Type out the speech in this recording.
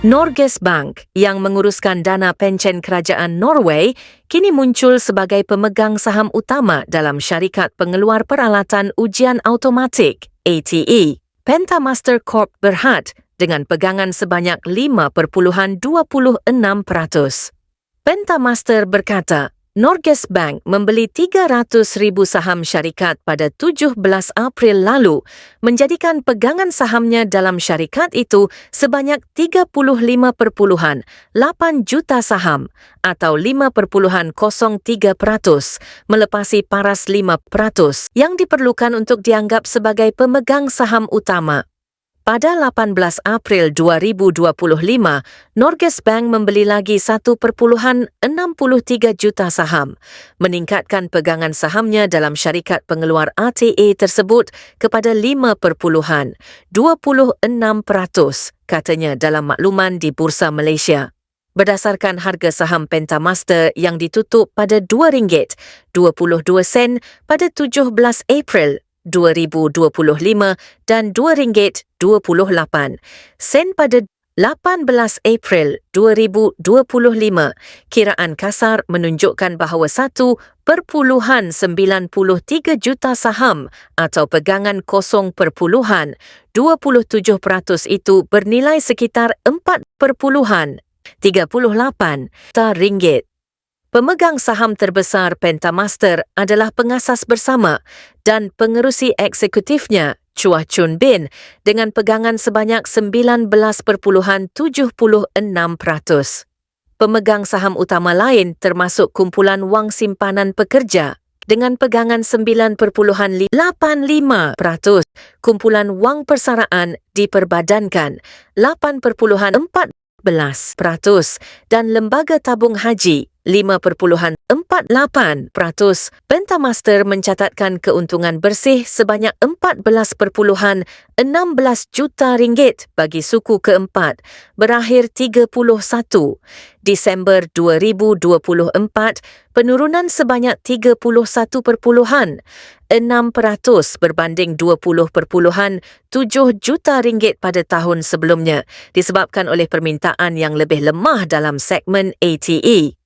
Norges Bank yang menguruskan dana pencen kerajaan Norway kini muncul sebagai pemegang saham utama dalam syarikat pengeluar peralatan ujian automatik ATE. Pentamaster Corp berhad dengan pegangan sebanyak 5.26%. Pentamaster berkata, Norges Bank membeli 300,000 saham syarikat pada 17 April lalu menjadikan pegangan sahamnya dalam syarikat itu sebanyak 35.8 juta saham atau 5.03% melepasi paras 5% yang diperlukan untuk dianggap sebagai pemegang saham utama. Pada 18 April 2025, Norges Bank membeli lagi 1.63 juta saham, meningkatkan pegangan sahamnya dalam syarikat pengeluar ATA tersebut kepada 5.26%, katanya dalam makluman di Bursa Malaysia. Berdasarkan harga saham Pentamaster yang ditutup pada RM2.22 pada 17 April 2025 dan RM2.28 sen pada 18 April 2025. Kiraan kasar menunjukkan bahawa 1.93 juta saham atau pegangan 0.27% itu bernilai sekitar 4.38 juta ringgit. Pemegang saham terbesar Pentamaster adalah pengasas bersama dan pengerusi eksekutifnya Chua Chun Bin dengan pegangan sebanyak 19.76%. Pemegang saham utama lain termasuk kumpulan wang simpanan pekerja dengan pegangan 9.85%. Kumpulan wang persaraan diperbadankan 8.14% dan lembaga tabung haji 5.48%. Pentamaster mencatatkan keuntungan bersih sebanyak 14.16 juta ringgit bagi suku keempat berakhir 31 Disember 2024 penurunan sebanyak 31.6% berbanding 20.7 juta ringgit pada tahun sebelumnya disebabkan oleh permintaan yang lebih lemah dalam segmen ATE.